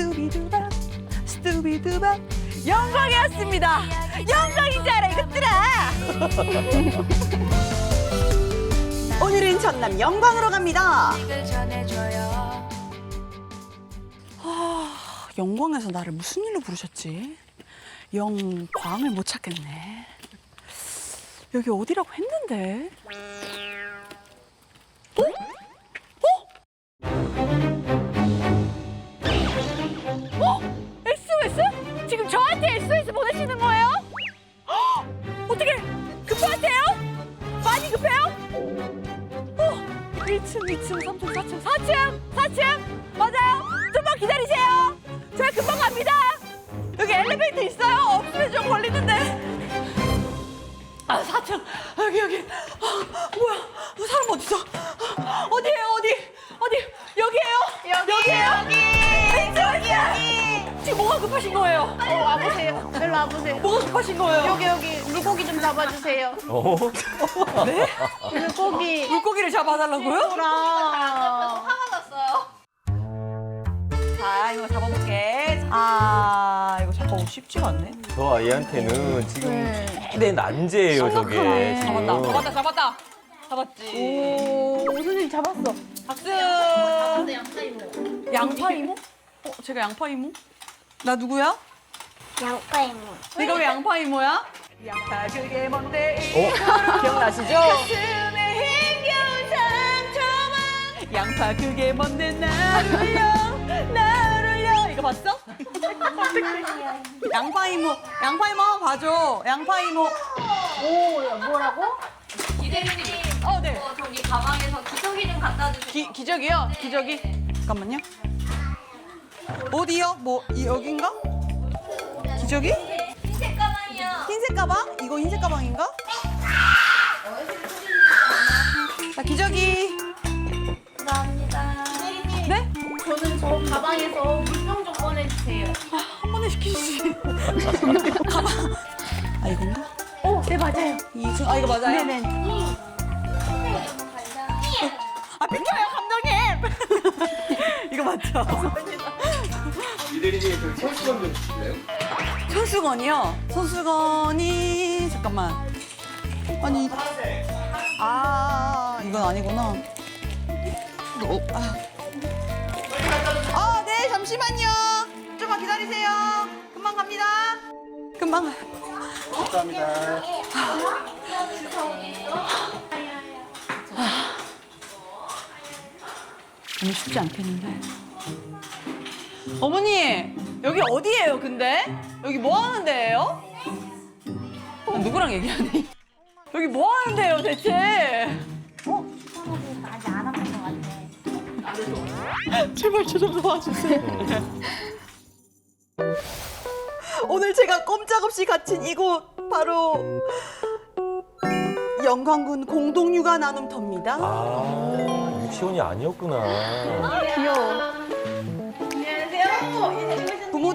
스투비두바 스투비두바 영광이었습니다. 영광인 줄 알아 이것들아. 오늘은 전남 영광으로 갑니다. 아, 영광에서 나를 무슨 일로 부르셨지? 영광을 못 찾겠네. 여기 어디라고 했는데? 2층, 3층, 4층, 4층, 4층 맞아요. 좀만 기다리세요. 제가 금방 갑니다. 여기 엘리베이터 있어요? 없으면 좀 걸리는데. 아, 4층. 여기, 여기. 아, 뭐야. 어, 사람 어딨어? 아, 급하신 거예요? 어, 와보세요. 일로 와보세요. 뭐가 급하신 거예요? 여기 여기 물고기 좀 잡아주세요. 어? 네? 물고기. 물고기를 잡아달라고요? 랑 자, 이거 잡아볼게. 아, 이거 잡아오기 쉽지가 않네. 저 아이한테는 지금 네. 최대 난제예요, 저게. 지금. 잡았다, 잡았다, 잡았다. 잡았지. 오, 선생님 잡았어. 박수. 양파 이모? 어, 제가 양파 이모? 나 누구야? 양파 이모. 내가 왜 양파 이모야? 양파 그게 뭔데? 어? 기억나시죠? 가슴에 힘겨운 상처만 양파 그게 뭔데 나를 울려 나를 울려 이거 봤어? 양파 이모 양파 이모 한번 봐줘 양파 이모 오, 뭐라고? 기대리님, 어 네. 어, 저기 가방에서 기저귀 좀 갖다 주세요. 기, 기저귀요? 기저귀 잠깐만요 어디요? 뭐 이, 여긴가? 기저귀? 흰색 가방이요. 흰색 가방? 이거 흰색 가방인가? 자 기저귀 감사합니다. 기대리님, 네? 저는 저 가방에서 물병 좀 꺼내주세요. 한 번에 시키시지 가방 아 이건가? 오, 네, 맞아요. 이승 아 이거 맞아요? 네네. 아 비켜요 감독님 이거 맞죠? 이대리님 그 선수건 좀 주실래요? 손수건이요? 손수건이 잠깐만 아니 아 이건 아니구나 어, 아. 아, 네 잠시만요 좀만 기다리세요 금방 갑니다 금방 가- 감사합니다. 오늘 쉽지 않겠는데. 어머니, 여기 어디예요, 근데? 여기 뭐 하는 데예요? 어, 누구랑 얘기하니? 여기 뭐 하는 데예요, 대체? 아직 안 와본 것 같아. 제발 저 좀 도와주세요. 오늘 제가 꼼짝없이 갇힌 이곳 바로 영광군 공동육아 나눔터입니다. 아, 유치원이 아니었구나. 귀여워.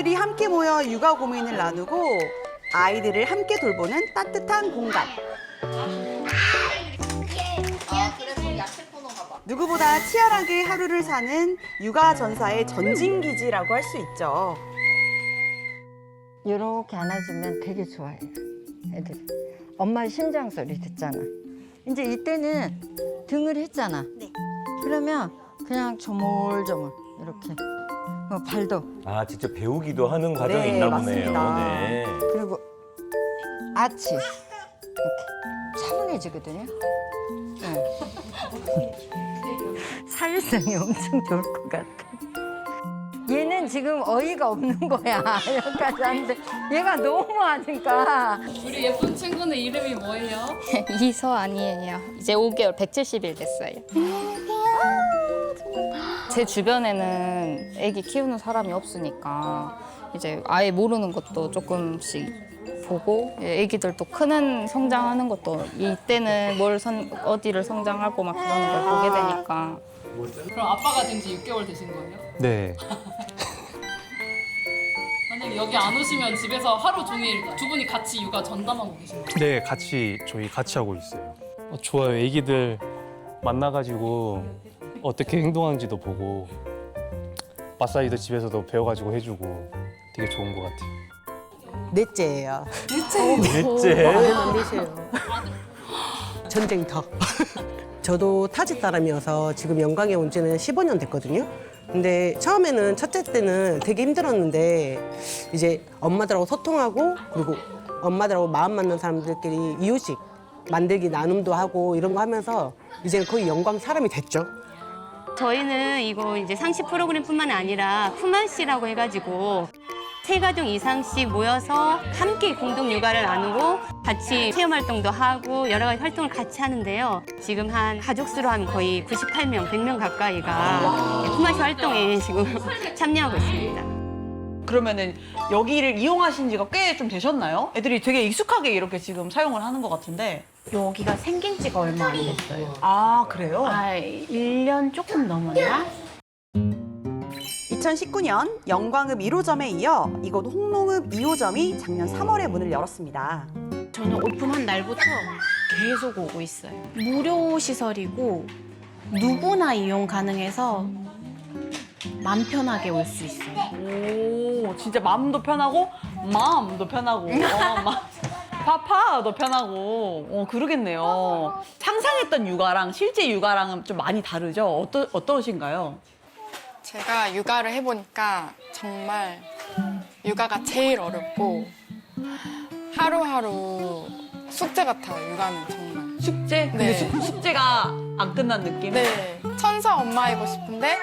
부모들이 함께 모여 육아 고민을 나누고 아이들을 함께 돌보는 따뜻한 공간. 누구보다 치열하게 하루를 사는 육아 전사의 전진 기지라고 할 수 있죠. 이렇게 안아주면 되게 좋아해요. 애들이. 엄마의 심장 소리 듣잖아. 이제 이때는 등을 했잖아. 그러면 그냥 조물조물 이렇게 어, 발도 아, 직접 배우기도 하는 과정이 네, 있나 맞습니다. 보네요. 네. 그리고 아치 이렇게 차분해지거든요. 네. 사회성이 엄청 좋을 것 같아. 얘는 지금 어이가 없는 거야. 여기까지 하는데 얘가 너무 하니까. 우리 예쁜 친구는 이름이 뭐예요? 이서 아니에요. 이제 5개월, 170일 됐어요. 제 주변에는 아기 키우는 사람이 없으니까 이제 아예 모르는 것도 조금씩 보고 예, 아기들도 크는 성장하는 것도 이때는 뭘 선, 어디를 성장하고 막 그러는 걸 보게 되니까 그럼 아빠가 된 지 6개월 되신 거예요? 네. 만약에 여기 안 오시면 집에서 하루 종일 두 분이 같이 육아 전담하고 계신 거예요? 네, 같이 저희 같이 하고 있어요. 어, 좋아요. 애기들 만나가지고 어떻게 행동하는지도 보고 마사지도 집에서도 배워가지고 해주고 되게 좋은 것 같아요. 넷째예요. 넷째. 전쟁터. 저도 타지 사람이어서 지금 영광에 온 지는 15년 됐거든요. 근데 처음에는 첫째 때는 되게 힘들었는데 이제 엄마들하고 소통하고 그리고 엄마들하고 마음 맞는 사람들끼리 이유식 만들기 나눔도 하고 이런 거 하면서 이제 거의 영광 사람이 됐죠. 저희는 이거 이제 상시 프로그램뿐만 아니라 품앗이라고 해가지고 세 가족 이상씩 모여서 함께 공동 육아를 나누고 같이 체험 활동도 하고 여러 가지 활동을 같이 하는데요. 지금 한 가족 수로 하면 거의 98명, 100명 가까이가 품앗이 활동에 지금 참여하고 있습니다. 그러면은 여기를 이용하신 지가 꽤 좀 되셨나요? 애들이 되게 익숙하게 이렇게 지금 사용을 하는 것 같은데. 여기가 생긴 지가 얼마 안 됐어요. 아, 그래요? 아, 1년 조금 넘었나? 2019년 영광읍 1호점에 이어 이곳 홍농읍 2호점이 작년 3월에 문을 열었습니다. 저는 오픈한 날부터 계속 오고 있어요. 무료 시설이고 누구나 이용 가능해서 맘 편하게 올 수 있어요. 오, 진짜 마음도 편하고 마음도 편하고 어, 마, 파파도 편하고 어, 그러겠네요. 상상했던 육아랑 실제 육아랑은 좀 많이 다르죠? 어떠, 어떠신가요? 제가 육아를 해보니까 정말 육아가 제일 어렵고 하루하루 숙제 같아요, 육아는 정말. 숙제? 근데 네. 숙, 숙제가 안 끝난 느낌? 네. 천사 엄마이고 싶은데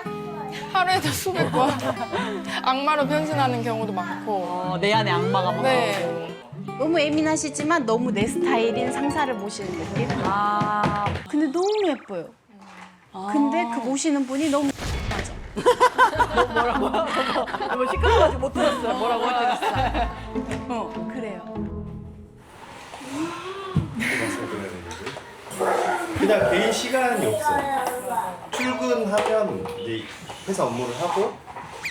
하루에도 수백 번 악마로 변신하는 경우도 많고. 어, 내 안에 악마가 막 네. 너무 예민하시지만 너무 내 스타일인 상사를 모시는 느낌? 아, 근데 너무 예뻐요. 근데 그 모시는 분이 너무 뭐 시끄러워가지고 못 들었어요. 뭐라고 했더니. 어, 그래요. 그냥 개인 시간이 없어요. 출근하면 이제 회사 업무를 하고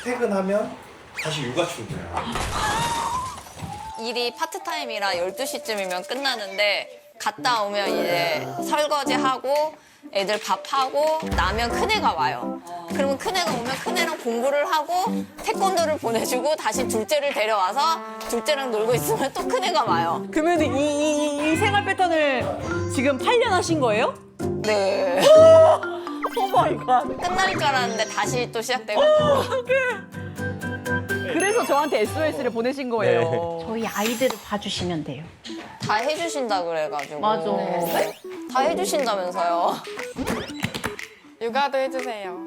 퇴근하면 다시 육아 출근해요. 일이 파트타임이라 12시쯤이면 끝나는데 갔다 오면 이제 설거지하고 애들 밥하고 나면 큰애가 와요. 그러면 큰애가 오면 큰애랑 공부를 하고 태권도를 보내주고 다시 둘째를 데려와서 둘째랑 놀고 있으면 또 큰애가 와요. 그러면 이, 이, 이 생활 패턴을 지금 8년 하신 거예요? 네. 오 마이 갓. 끝날 줄 알았는데 다시 또 시작되고. 그래서 저한테 SOS를 보내신 거예요. 저희 아이들을 봐주시면 돼요. 다 해주신다 그래가지고. 맞아. 네. 다 해주신다면서요. 육아도 해주세요.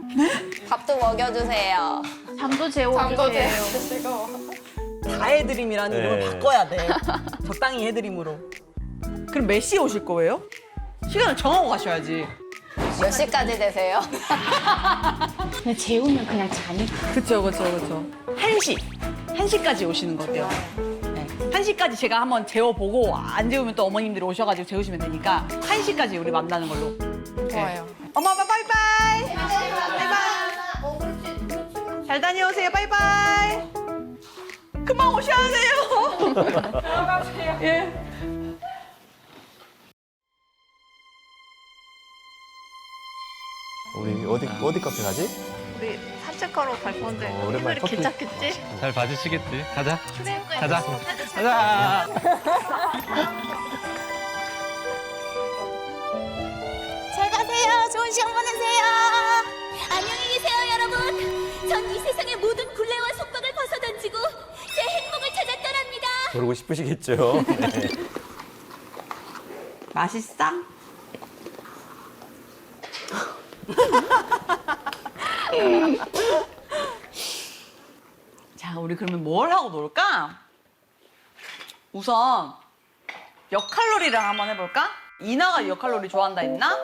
밥도 먹여주세요. 잠도 잠도 재워주세요. 재주시고. 다 해드림이라는 네. 이름을 바꿔야 돼. 적당히 해드림으로. 그럼 몇 시에 오실 거예요? 시간을 정하고 가셔야지. 몇 시까지 되세요? 그냥 재우면 그냥 자니까. 그쵸, 그쵸, 그쵸. 1시. 1시까지 오시는 거대요. 네. 1시까지 제가 한번 재워보고 안 재우면 또 어머님들이 오셔가지고 재우시면 되니까 1시까지 우리 만나는 걸로. 좋아요. 엄마, 아빠, 바이바이! 바이바이! 잘 다녀오세요, 바이바이! 금방 오셔야 돼요! 들어가세요. 예. 우리 어디 어디 카페 가지? 우리 산책하러 갈 건데 어, 오랜만에 커피. 괜찮겠지? 잘 봐주시겠지? 가자. 그래, 가자. 가자! 잘 가세요. 좋은 시간 보내세요. 안녕히 계세요, 여러분. 전 이 세상의 모든 굴레와 속박을 벗어던지고 제 행복을 찾아 떠납니다. 그러고 싶으시겠죠. 네. 맛있어? 자, 우리 그러면 뭘 하고 놀까? 우선 역할놀이를 한번 해볼까? 이나가 역할놀이 좋아한다 했나?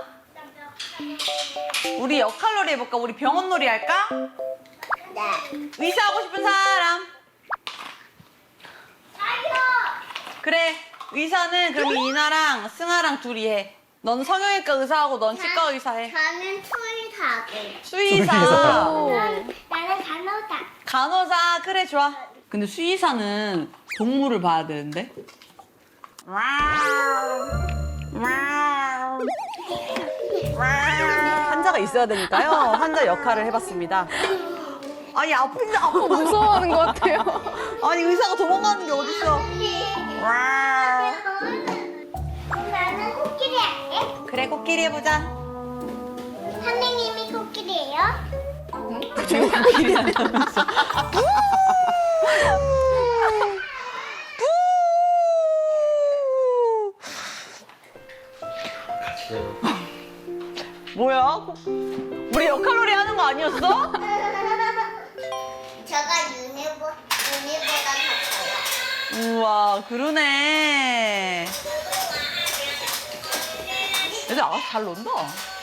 우리 역할놀이 해볼까? 우리 병원놀이 할까? 네. 의사 하고 싶은 사람? 그래. 의사는 그럼 이나랑 승아랑 둘이 해. 넌 성형외과 의사하고 넌 치과 의사 해. 저는 투이사고. 수의사. 나는 간호사. 간호사 그래 좋아. 근데 수의사는 동물을 봐야 되는데. 환자가 있어야 되니까요. 환자 역할을 해봤습니다. 아니 아픈데 아파 무서워하는 것 같아요. 아니 의사가 도망가는 게 어딨어 와 나는 코끼리 할게. 그래 코끼리 해보자 선생님이 코끼리예요? 뭐야 우리 역할놀이 하는 거 아니었어? 저가 유니보, 유니보다 더 커요. 우와 그러네 잘 논다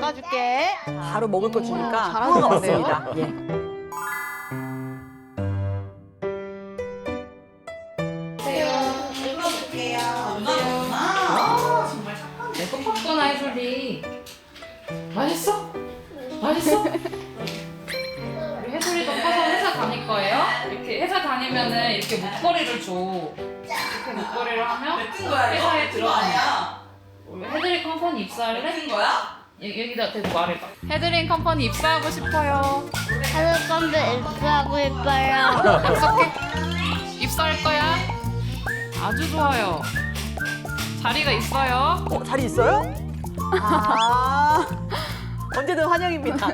까줄게 바로 먹을 거 주니까 잘하시는데요? 먹습니다 예. 팝콘 아이돌이 맛있어? 맛있어? 우리 해솔이도 커서 회사 다닐 거예요? 이렇게 회사 다니면은 이렇게 목걸이를 줘. 이렇게 목걸이를 하면 회사에 들어가면 우리 헤드링 컴퍼니 입사할래? 무슨 거야? 여기다 대고 말해봐. 헤드링 컴퍼니 입사하고 싶어요. 하는 건데 입수하고 있어요. 약속해. 입사할 거야. 아주 좋아요. 자리가 있어요. 어, 자리 있어요? 아 언제든 환영입니다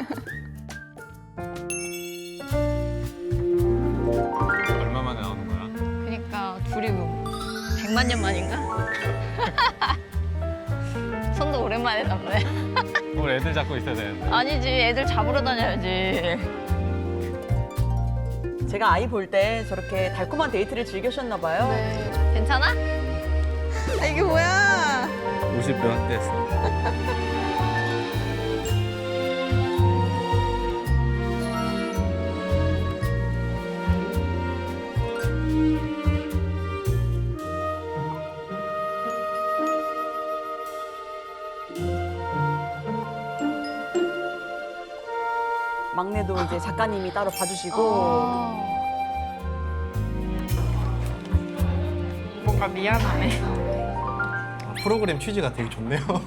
얼마 만에 나오는 거야? 그러니까 둘이 뭐 100만 년 만인가? 손도 오랜만에 잡네. 오늘 애들 잡고 있어야 되는데. 아니지, 애들 잡으러 다녀야지. 제가 아이 볼 때 저렇게 달콤한 데이트를 즐기셨나 봐요 네. 괜찮아? 아, 이게 뭐야 50배 확대했어. 작가님이 따로 봐주시고 뭔가 미안하네. 프로그램 취지가 되게 좋네요.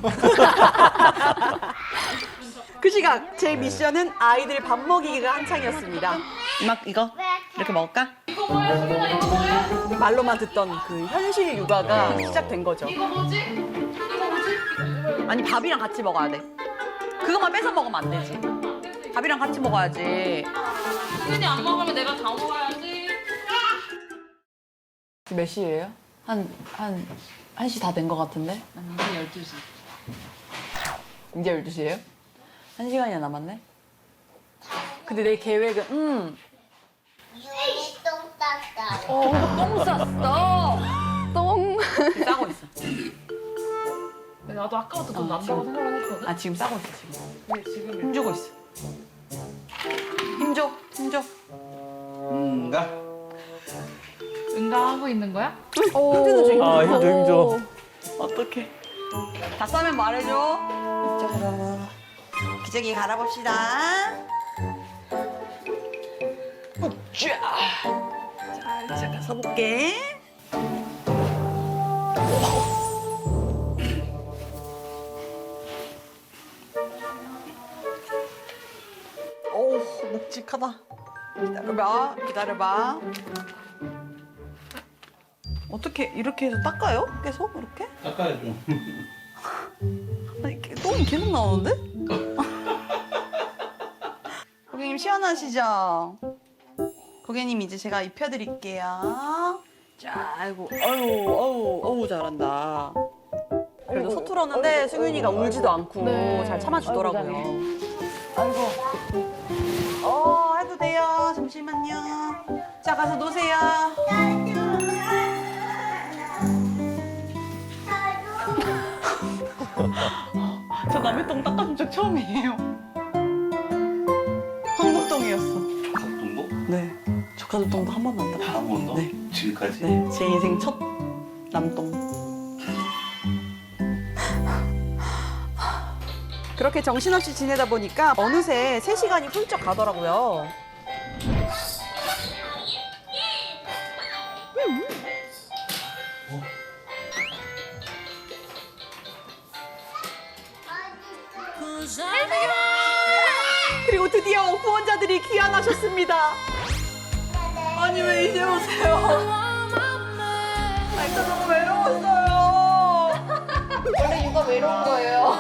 그 시각 제 미션은 아이들 밥 먹이기가 한창이었습니다 막 이거 이렇게 먹을까? 말로만 듣던 그 현실 육아가 시작된 거죠 이거 뭐지? 이거 뭐지? 아니 밥이랑 같이 먹어야 돼 그것만 뺏어 먹으면 안 되지 밥이랑 같이 먹어야지 수빈이 안 먹으면 내가 다 먹어야지. 몇 시예요? 한, 한, 한시다 된 것 같은데? 이제 12시. 이제 12시예요? 한 시간이나 남았네? 근데 내 계획은, 음, 유리 똥 쌌다. 똥 쌌어! 똥. 싸고 있어. 나도 아까부터 좀 난다고 생각을 했거든. 아, 지금 싸고 있어, 지금. 근데 지금 힘 주고 있어. 힘줘, 힘줘. 응가 응가하고 있는 거야? 힘주는 중이야. 아, 힘줘, 힘줘. 어떡해. 다 싸면 말해줘. 이쪽으로. 기저귀 갈아봅시다. 자, 자, 잠깐 서볼게. 묵직하다. 기다려봐, 기다려봐. 어떻게 이렇게 해서 닦아요? 계속 이렇게? 닦아야죠 아니, 이렇게 똥이 계속 나오는데? 고객님 시원하시죠? 고객님 이제 제가 입혀드릴게요. 자, 아이고, 어우, 어우, 어우 잘한다. 그래도 서툴었는데 승윤이가 울지도 않고 잘 참아주더라고요. 아이고. 잠시만요. 자 가서 노세요. 저 남의 똥 닦아준 적 처음이에요. 황금똥이 가족동도 한 번도 안 타봤어요. 한 번도? 네. 지금까지? 네, 제 인생 첫 남동. 그렇게 정신없이 지내다 보니까 어느새 3시간이 훌쩍 가더라고요. 후원자들이 귀환하셨습니다. 아니 왜 이제 오세요? 아니 저 너무 외로웠어요. 원래 육아 외로운 거예요.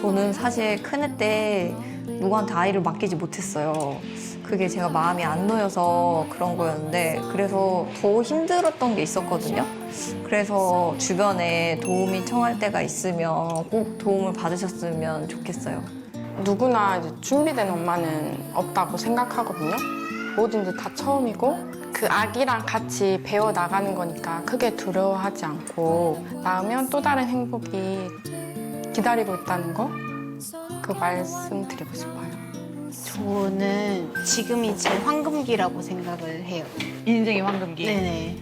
저는 사실 큰애 때 누구한테 아이를 맡기지 못했어요. 그게 제가 마음이 안 놓여서 그런 거였는데 그래서 더 힘들었던 게 있었거든요. 그래서 주변에 도움이 청할 때가 있으면 꼭 도움을 받으셨으면 좋겠어요. 누구나 이제 준비된 엄마는 없다고 생각하거든요. 뭐든지 다 처음이고 그 아기랑 같이 배워 나가는 거니까 크게 두려워하지 않고 낳으면 또 다른 행복이 기다리고 있다는 거 그 말씀 드리고 싶어요. 저는 지금이 제 황금기라고 생각을 해요. 인생의 황금기. 네네.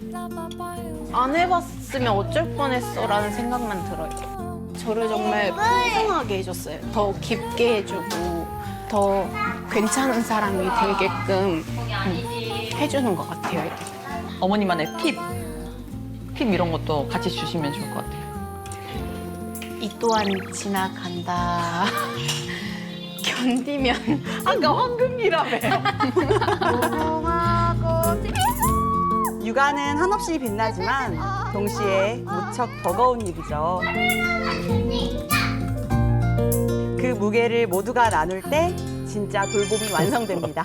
안 해봤으면 어쩔 뻔했어라는 생각만 들어요. 저를 정말 풍성하게 해줬어요. 더 깊게 해주고 더 괜찮은 사람이 되게끔 음, 해주는 것 같아요. 어머니만의 팁, 팁 이런 것도 같이 주시면 좋을 것 같아요. 이 또한 지나간다. 견디면 아까 황금기라며. 육아는 한없이 빛나지만 동시에 무척 버거운 일이죠. 그 무게를 모두가 나눌 때 진짜 돌봄이 완성됩니다.